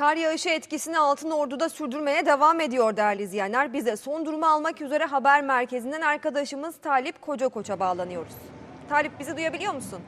Kar yağışı etkisini Altın Ordu'da sürdürmeye devam ediyor değerli izleyenler. Bize son durumu almak üzere haber merkezinden arkadaşımız Talip Kocakoç'a bağlanıyoruz. Talip bizi duyabiliyor musun?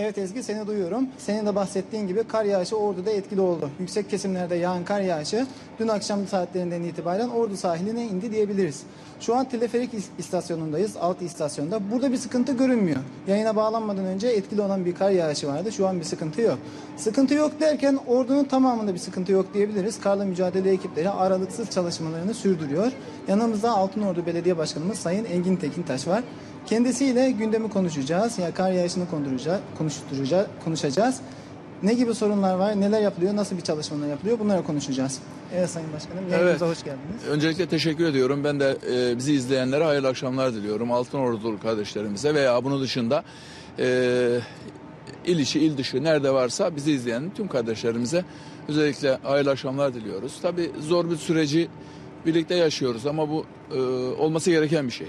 Evet Ezgi seni duyuyorum. Senin de bahsettiğin gibi kar yağışı Ordu'da etkili oldu. Yüksek kesimlerde yağan kar yağışı dün akşam saatlerinden itibaren Ordu sahiline indi diyebiliriz. Şu an teleferik is- istasyonundayız, alt istasyonda. Burada bir sıkıntı görünmüyor. Yayına bağlanmadan önce etkili olan bir kar yağışı vardı. Şu an bir sıkıntı yok. Sıkıntı yok derken Ordu'nun tamamında bir sıkıntı yok diyebiliriz. Karla mücadele ekipleri aralıksız çalışmalarını sürdürüyor. Yanımızda Altınordu Belediye Başkanımız Sayın Engin Tekintaş var. Kendisiyle gündemi konuşacağız. Ya kar yağışını konuşturacağız, konuşacağız. Ne gibi sorunlar var, neler yapılıyor, nasıl bir çalışmalar yapılıyor bunları konuşacağız. Evet Sayın Başkanım, yayınımıza hoş geldiniz. Öncelikle teşekkür ediyorum. Ben de e, bizi izleyenlere hayırlı akşamlar diliyorum. Altın Ordulu kardeşlerimize veya bunun dışında e, il içi, il dışı nerede varsa bizi izleyen tüm kardeşlerimize özellikle hayırlı akşamlar diliyoruz. Tabii zor bir süreci birlikte yaşıyoruz ama bu e, olması gereken bir şey.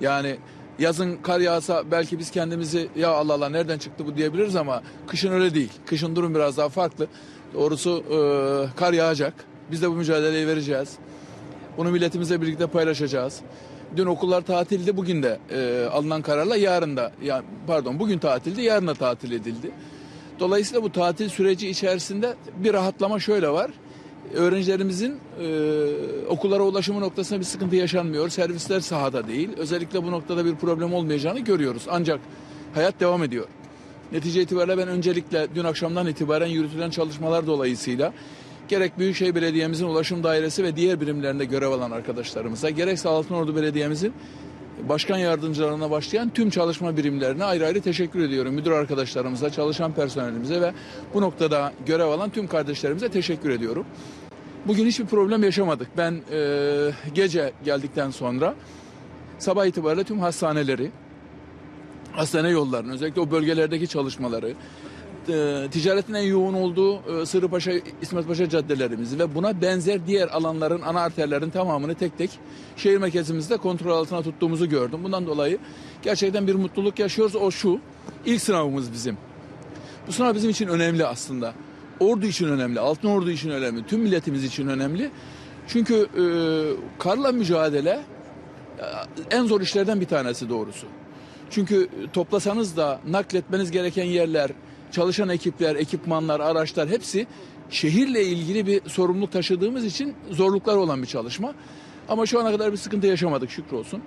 Yani yazın kar yağsa belki biz kendimizi ya Allah Allah nereden çıktı bu diyebiliriz ama kışın öyle değil. Kışın durum biraz daha farklı. Doğrusu e, kar yağacak. Biz de bu mücadeleyi vereceğiz. Bunu milletimizle birlikte paylaşacağız. Dün okullar tatildi, bugün de e, alınan kararla yarın da, yani pardon bugün tatildi, yarın da tatil edildi. Dolayısıyla bu tatil süreci içerisinde bir rahatlama şöyle var. Öğrencilerimizin e, okullara ulaşımı noktasında bir sıkıntı yaşanmıyor. Servisler sahada değil. Özellikle bu noktada bir problem olmayacağını görüyoruz. Ancak hayat devam ediyor. Netice itibariyle ben öncelikle dün akşamdan itibaren yürütülen çalışmalar dolayısıyla gerek Büyükşehir Belediye'mizin ulaşım dairesi ve diğer birimlerinde görev alan arkadaşlarımıza gerekse Altınordu Belediye'mizin başkan yardımcılarına başlayan tüm çalışma birimlerine ayrı ayrı teşekkür ediyorum. Müdür arkadaşlarımıza, çalışan personelimize ve bu noktada görev alan tüm kardeşlerimize teşekkür ediyorum. Bugün hiçbir problem yaşamadık. Ben e, gece geldikten sonra sabah itibariyle tüm hastaneleri, hastane yollarını, özellikle o bölgelerdeki çalışmaları, e, ticaretin en yoğun olduğu e, Sırrıpaşa, İsmetpaşa caddelerimizi ve buna benzer diğer alanların, ana arterlerin tamamını tek tek şehir merkezimizde kontrol altına tuttuğumuzu gördüm. Bundan dolayı gerçekten bir mutluluk yaşıyoruz. O şu, ilk sınavımız bizim. Bu sınav bizim için önemli aslında. Ordu için önemli, Altın Ordu için önemli, tüm milletimiz için önemli. Çünkü e, karla mücadele e, en zor işlerden bir tanesi doğrusu. Çünkü toplasanız da nakletmeniz gereken yerler, çalışan ekipler, ekipmanlar, araçlar hepsi şehirle ilgili bir sorumluluk taşıdığımız için zorluklar olan bir çalışma. Ama şu ana kadar bir sıkıntı yaşamadık şükür olsun.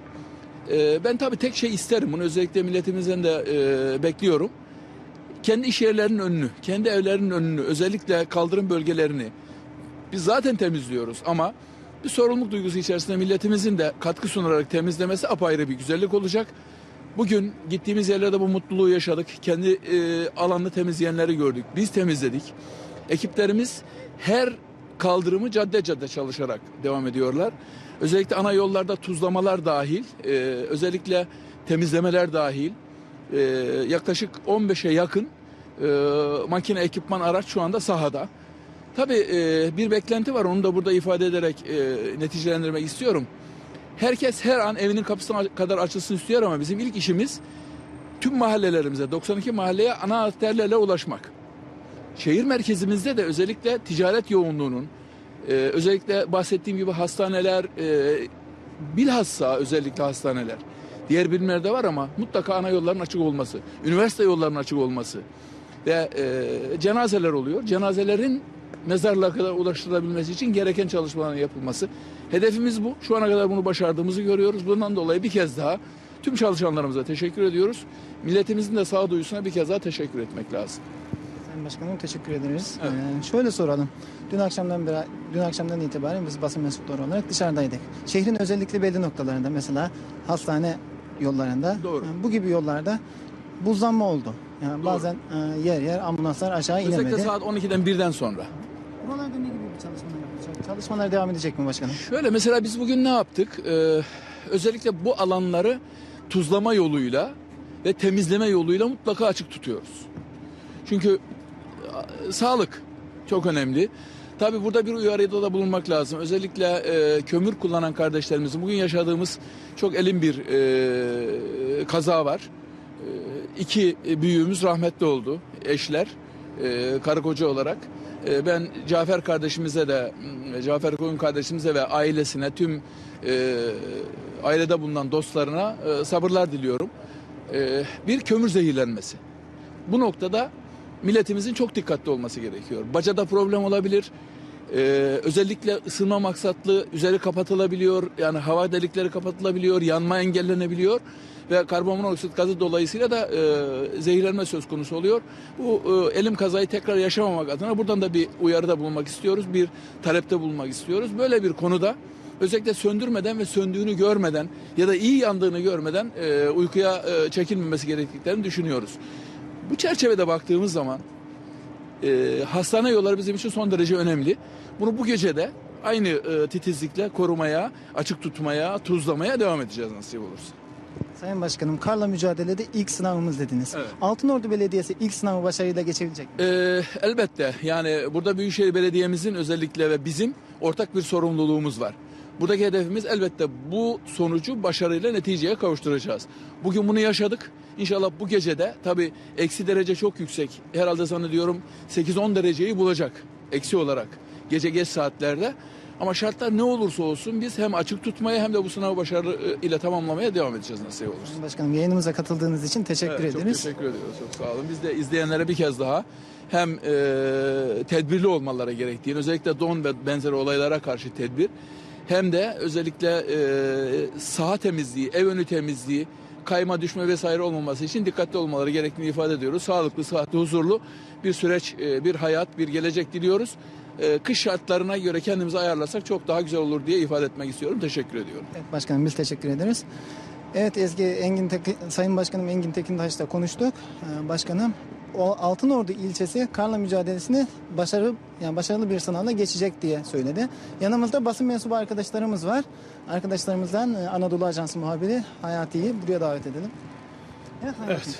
Ee, ben tabii tek şey isterim. Bunu özellikle milletimizden de e, bekliyorum. Kendi iş yerlerinin önünü, kendi evlerinin önünü, özellikle kaldırım bölgelerini biz zaten temizliyoruz ama bir sorumluluk duygusu içerisinde milletimizin de katkı sunarak temizlemesi apayrı bir güzellik olacak. Bugün gittiğimiz yerlerde bu mutluluğu yaşadık. Kendi e, alanını temizleyenleri gördük. Biz temizledik. Ekiplerimiz her kaldırımı cadde cadde çalışarak devam ediyorlar. Özellikle ana yollarda tuzlamalar dahil, e, özellikle temizlemeler dahil e, yaklaşık 15'e yakın e, makine, ekipman, araç şu anda sahada. Tabii e, bir beklenti var onu da burada ifade ederek e, neticelendirmek istiyorum. Herkes her an evinin kapısına kadar açılsın istiyor ama bizim ilk işimiz tüm mahallelerimize, 92 mahalleye ana arterlerle ulaşmak. Şehir merkezimizde de özellikle ticaret yoğunluğunun, e, özellikle bahsettiğim gibi hastaneler, e, bilhassa özellikle hastaneler, diğer birimlerde var ama mutlaka ana yolların açık olması, üniversite yollarının açık olması ve e, cenazeler oluyor. Cenazelerin mezarlığa kadar ulaştırılabilmesi için gereken çalışmaların yapılması. Hedefimiz bu. Şu ana kadar bunu başardığımızı görüyoruz. Bundan dolayı bir kez daha tüm çalışanlarımıza teşekkür ediyoruz. Milletimizin de sağduyusuna bir kez daha teşekkür etmek lazım. Sayın Başkanım teşekkür ederiz. Evet. Ee, şöyle soralım. Dün akşamdan beri, dün akşamdan itibaren biz basın mensupları olarak dışarıdaydık. Şehrin özellikle belli noktalarında mesela hastane yollarında Doğru. e, bu gibi yollarda buzlanma oldu. Yani Doğru. bazen e, yer yer ambulanslar aşağı Özellikle inemedi. saat 12'den birden sonra. Buralarda ne gibi bir çalışmalar yapılacak? Çalışmalar devam edecek mi başkanım? Şöyle mesela biz bugün ne yaptık? Ee, özellikle bu alanları tuzlama yoluyla ve temizleme yoluyla mutlaka açık tutuyoruz. Çünkü e, sağlık çok önemli. Tabii burada bir uyarıda da bulunmak lazım. Özellikle e, kömür kullanan kardeşlerimizin bugün yaşadığımız çok elin bir e, kaza var. iki büyüğümüz rahmetli oldu. Eşler, e, karı koca olarak. E, ben Cafer kardeşimize de, m, Cafer Koyun kardeşimize ve ailesine, tüm e, ailede bulunan dostlarına e, sabırlar diliyorum. E, bir kömür zehirlenmesi. Bu noktada milletimizin çok dikkatli olması gerekiyor. Bacada problem olabilir. Ee, özellikle ısınma maksatlı üzeri kapatılabiliyor. Yani hava delikleri kapatılabiliyor. Yanma engellenebiliyor. Ve karbonmonoksit gazı dolayısıyla da e, zehirlenme söz konusu oluyor. Bu e, elim kazayı tekrar yaşamamak adına buradan da bir uyarıda bulunmak istiyoruz. Bir talepte bulunmak istiyoruz. Böyle bir konuda özellikle söndürmeden ve söndüğünü görmeden ya da iyi yandığını görmeden e, uykuya e, çekilmemesi gerektiklerini düşünüyoruz. Bu çerçevede baktığımız zaman e, hastane yolları bizim için son derece önemli. Bunu bu gece de aynı e, titizlikle korumaya, açık tutmaya, tuzlamaya devam edeceğiz nasip olursa. Sayın Başkanım karla mücadelede ilk sınavımız dediniz. Evet. Altınordu Belediyesi ilk sınavı başarıyla geçebilecek mi? E, elbette yani burada Büyükşehir Belediye'mizin özellikle ve bizim ortak bir sorumluluğumuz var. Buradaki hedefimiz elbette bu sonucu başarıyla neticeye kavuşturacağız. Bugün bunu yaşadık. İnşallah bu gecede tabii eksi derece çok yüksek. Herhalde zannediyorum 8-10 dereceyi bulacak eksi olarak gece geç saatlerde. Ama şartlar ne olursa olsun biz hem açık tutmaya hem de bu sınavı başarı e, ile tamamlamaya devam edeceğiz nasip olursa. Başkanım yayınımıza katıldığınız için teşekkür Evet, ederiz. Çok teşekkür ediyoruz. Çok sağ olun. Biz de izleyenlere bir kez daha hem e, tedbirli olmaları gerektiğini, özellikle don ve benzeri olaylara karşı tedbir, hem de özellikle e, saha temizliği, ev önü temizliği, kayma düşme vesaire olmaması için dikkatli olmaları gerektiğini ifade ediyoruz. Sağlıklı, sıhhatli, huzurlu bir süreç, e, bir hayat, bir gelecek diliyoruz. E, kış şartlarına göre kendimizi ayarlarsak çok daha güzel olur diye ifade etmek istiyorum. Teşekkür ediyorum. Evet başkanım biz teşekkür ederiz. Evet Ezgi Engin Tekin, Sayın Başkanım Engin Tekintaş'la konuştuk. Ee, başkanım Altınordu ilçesi karla mücadelesini başarı yani başarılı bir sınavla geçecek diye söyledi. Yanımızda basın mensubu arkadaşlarımız var. Arkadaşlarımızdan e, Anadolu Ajansı muhabiri Hayati'yi buraya davet edelim. Evet, Hayati. Evet.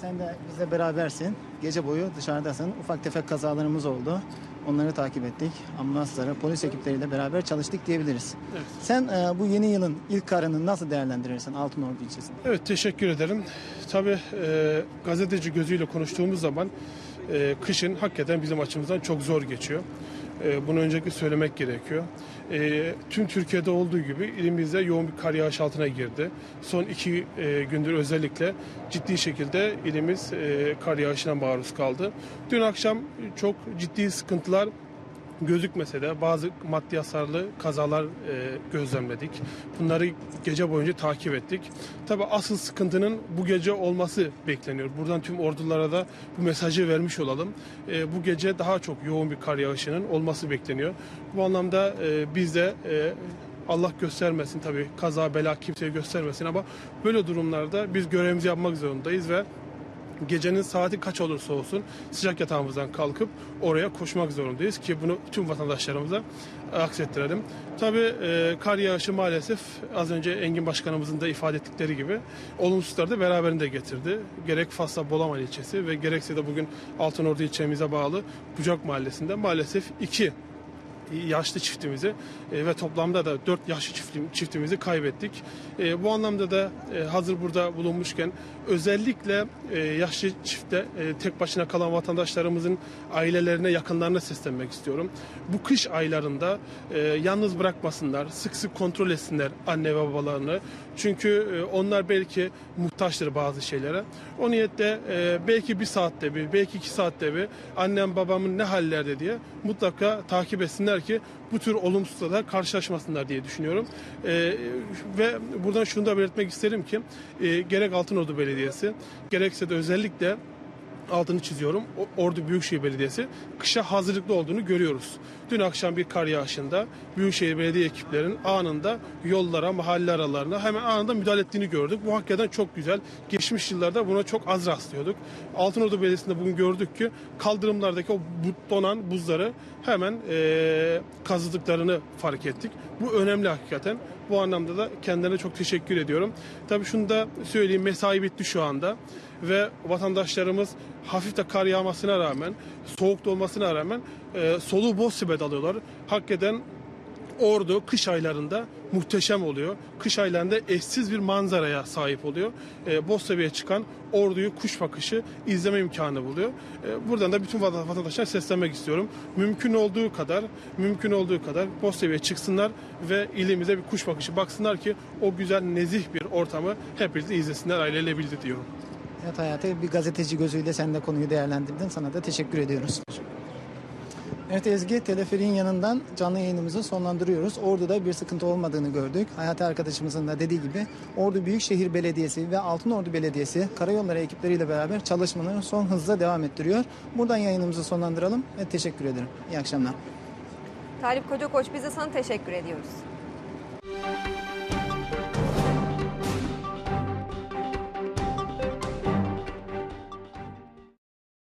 Sen de bizle berabersin. Gece boyu dışarıdasın. Ufak tefek kazalarımız oldu. Onları takip ettik. Ambulanslara, polis ekipleriyle beraber çalıştık diyebiliriz. Evet. Sen e, bu yeni yılın ilk karını nasıl değerlendirirsin Altınordu ilçesinde? Evet teşekkür ederim. Tabii e, gazeteci gözüyle konuştuğumuz zaman e, kışın hakikaten bizim açımızdan çok zor geçiyor. E, bunu öncelikle söylemek gerekiyor. E, tüm Türkiye'de olduğu gibi ilimizde yoğun bir kar yağış altına girdi. Son iki e, gündür özellikle ciddi şekilde ilimiz e, kar yağışına maruz kaldı. Dün akşam çok ciddi sıkıntılar gözükmese de bazı maddi hasarlı kazalar e, gözlemledik. Bunları gece boyunca takip ettik. Tabi asıl sıkıntının bu gece olması bekleniyor. Buradan tüm ordulara da bu mesajı vermiş olalım. E, bu gece daha çok yoğun bir kar yağışının olması bekleniyor. Bu anlamda e, biz de e, Allah göstermesin tabii kaza bela kimseye göstermesin ama böyle durumlarda biz görevimizi yapmak zorundayız ve gecenin saati kaç olursa olsun sıcak yatağımızdan kalkıp oraya koşmak zorundayız ki bunu tüm vatandaşlarımıza aksettirelim. Tabii e, kar yağışı maalesef az önce Engin Başkanımızın da ifade ettikleri gibi olumsuzları da beraberinde getirdi. Gerek Fasla Bolaman ilçesi ve gerekse de bugün Altınordu ilçemize bağlı Bucak Mahallesi'nde maalesef iki yaşlı çiftimizi e, ve toplamda da 4 yaşlı çiftim- çiftimizi kaybettik. E, bu anlamda da e, hazır burada bulunmuşken özellikle e, yaşlı çifte e, tek başına kalan vatandaşlarımızın ailelerine, yakınlarına seslenmek istiyorum. Bu kış aylarında e, yalnız bırakmasınlar, sık sık kontrol etsinler anne ve babalarını. Çünkü e, onlar belki muhtaçtır bazı şeylere. O niyetle e, belki bir saatte bir, belki iki saatte bir annem babamın ne hallerde diye mutlaka takip etsinler ki bu tür olumsuzlarla karşılaşmasınlar diye düşünüyorum. E, ve buradan şunu da belirtmek isterim ki e, gerek Altınordu Belediyesi gerekse de özellikle altını çiziyorum. Ordu Büyükşehir Belediyesi kışa hazırlıklı olduğunu görüyoruz. Dün akşam bir kar yağışında Büyükşehir Belediye ekiplerinin anında yollara, mahalle aralarına hemen anında müdahale ettiğini gördük. Bu hakikaten çok güzel. Geçmiş yıllarda buna çok az rastlıyorduk. Altınordu Belediyesi'nde bugün gördük ki kaldırımlardaki o donan buzları hemen eee kazıdıklarını fark ettik. Bu önemli hakikaten. Bu anlamda da kendilerine çok teşekkür ediyorum. Tabii şunu da söyleyeyim mesai bitti şu anda ve vatandaşlarımız hafif de kar yağmasına rağmen, soğuk da olmasına rağmen e, soluğu sibet alıyorlar. Hakikaten Ordu kış aylarında muhteşem oluyor. Kış aylarında eşsiz bir manzaraya sahip oluyor. E, Boztepe'ye çıkan Ordu'yu kuş bakışı izleme imkanı buluyor. E, buradan da bütün vata- vatandaşlara seslenmek istiyorum. Mümkün olduğu kadar, mümkün olduğu kadar Boztepe'ye çıksınlar ve ilimize bir kuş bakışı baksınlar ki o güzel nezih bir ortamı hep izlesinler aileyle birlikte diyorum. Evet Hayati bir gazeteci gözüyle sen de konuyu değerlendirdin. Sana da teşekkür ediyoruz. Evet Ezgi, teleferiğin yanından canlı yayınımızı sonlandırıyoruz. Ordu'da bir sıkıntı olmadığını gördük. Hayati arkadaşımızın da dediği gibi Ordu Büyükşehir Belediyesi ve Altınordu Belediyesi karayolları ekipleriyle beraber çalışmalarını son hızla devam ettiriyor. Buradan yayınımızı sonlandıralım ve teşekkür ederim. İyi akşamlar. Talip Kocakoç biz de sana teşekkür ediyoruz.